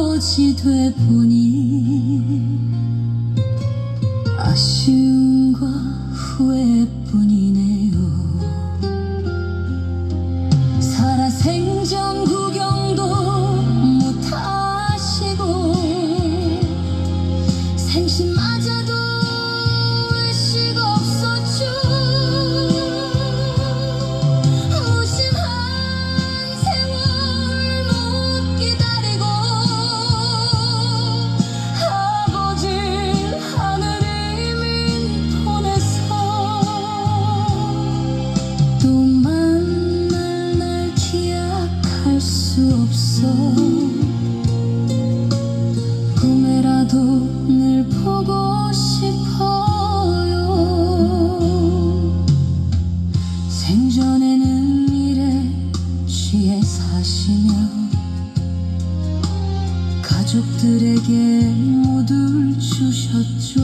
아버지 되보니 아쉬운 저도 보고 싶어요. 생전에는 일에 취해 사시며 가족들에게 모두 주셨죠.